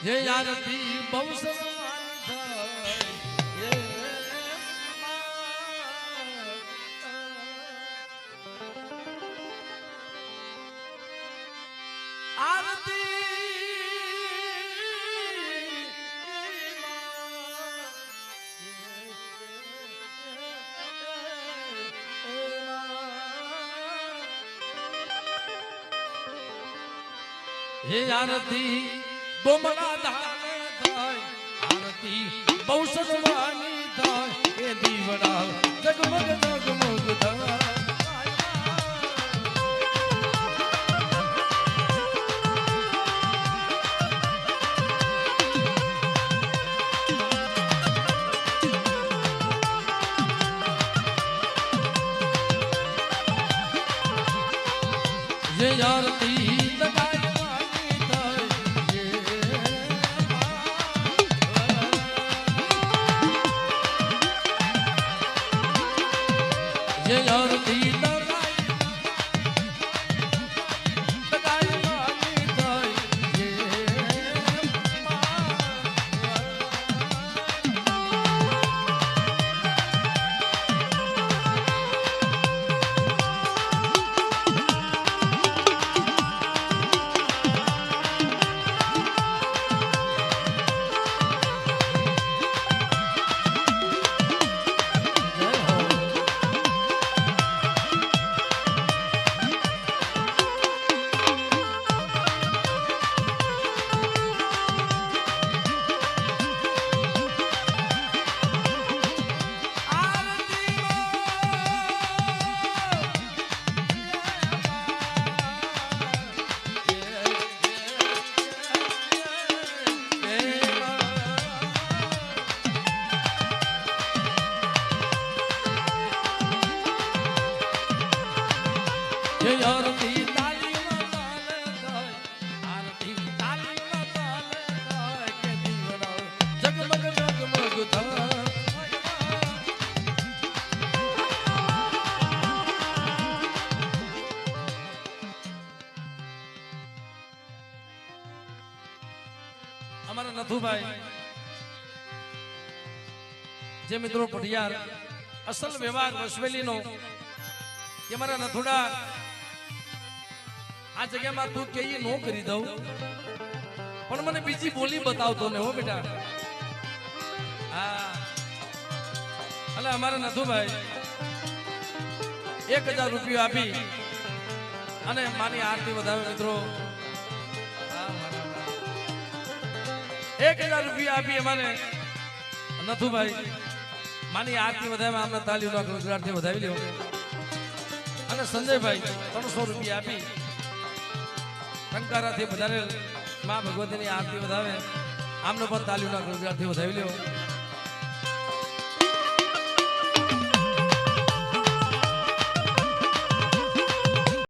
જે યારથી બહુ હે આરતી બોમલા ધાને થાય આરતી બહુ થાય એ દીવડા જગમગ જગમગ થાય જે આરતી જે આરતી અમારા નથુભાઈ જે મિત્રો પઢિયાર અસલ વ્યવહાર વસવેલીનો કે મારા નથુડા આ જગ્યામાં તું કે નો કરી દઉં. પણ મને બીજી બોલી બતાવતો ને હો બેટા. હા. એટલે અમારા નથુભાઈ, એક હજાર રૂપિયા આપી અને માની આરતી વધાવે મિત્રો. એક હજાર રૂપિયા આપી અમારે નથુભાઈ. માની આરતી વધારે આમને તાલીમ ગુજરાતથી વધાવી લ્યો. અને સંજયભાઈ ત્રણસો રૂપિયા આપી. ટંકારાથી વધારે માં ભગવતીની આરતી વધાવે. આમનો પણ તાલીમના ગુજરાતથી વધાવી લ્યો.